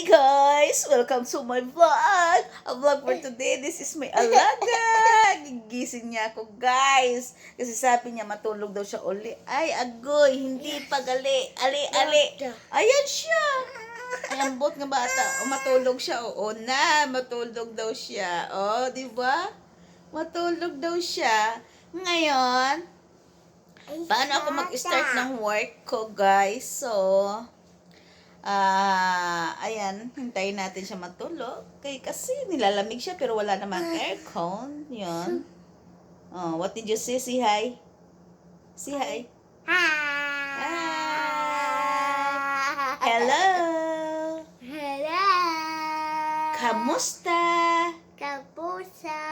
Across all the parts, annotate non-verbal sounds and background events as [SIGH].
Hey guys! Welcome to my vlog! A vlog for today. This is my alaga! [LAUGHS] Gigising niya ako guys. Kasi sabi niya matulog daw siya uli. Ay, agoy! Hindi pagali. Ali, ali. Ayan siya! Ay, ang bot nga bata. O, matulog siya. Oo na, matulog daw siya. O, di ba? Matulog daw siya. Ngayon, paano ako mag-start ng work ko, guys? So, ah, ayan, hintayin natin siya matulog. Kay, kasi nilalamig siya, pero wala namang aircon. Yun. Oh, what did you say? Say hi. Say hi. Hello. Hello. Kamusta? Kapusa.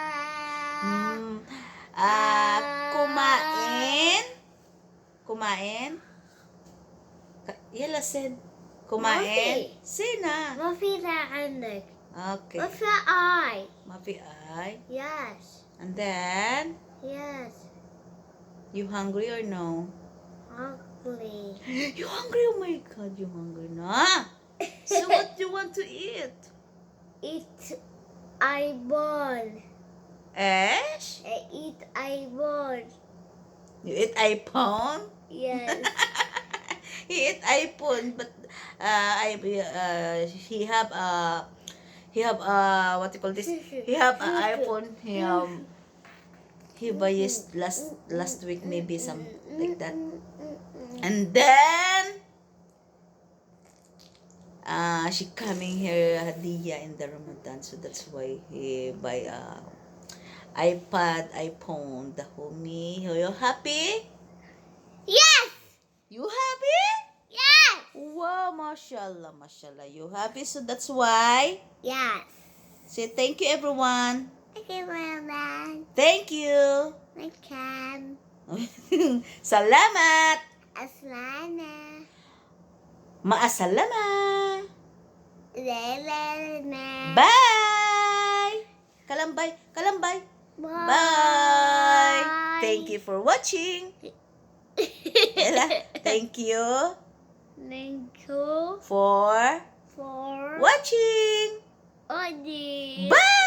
Hmm, ah, kumain? Kumain? Yala, Sen. Kumain? Mafi. Sina? Mafira anak. Okay. Mafira I. Mafi ay. Yes. And then, Yes. you hungry or no? Ugly. [LAUGHS] You hungry? Oh my God, you hungry na? [LAUGHS] So what you want to eat? Eat eyeball. Ash? I eat eyeball. You eat iPhone? Yes. [LAUGHS] he eat iPhone, but uh, I uh, he have uh, he have uh, what you call this? He have an iPhone. He have he buy it last last week maybe some like that. And then uh, she coming here hadiah in the Ramadan, so that's why he buy uh, iPad, iPhone, the homie. Are you happy? yes. You happy? Wow, mashallah, mashallah. You happy? So that's why. Yes. Say thank you, everyone. Thank you, Mama. Thank you. Welcome. [LAUGHS] Salamat. Aslana. Maasalama. Lelena. Bye. Kalambay. Kalambay. Bye. Thank you for watching. [LAUGHS] Thank you Thank you for for watching. Odi. Bye.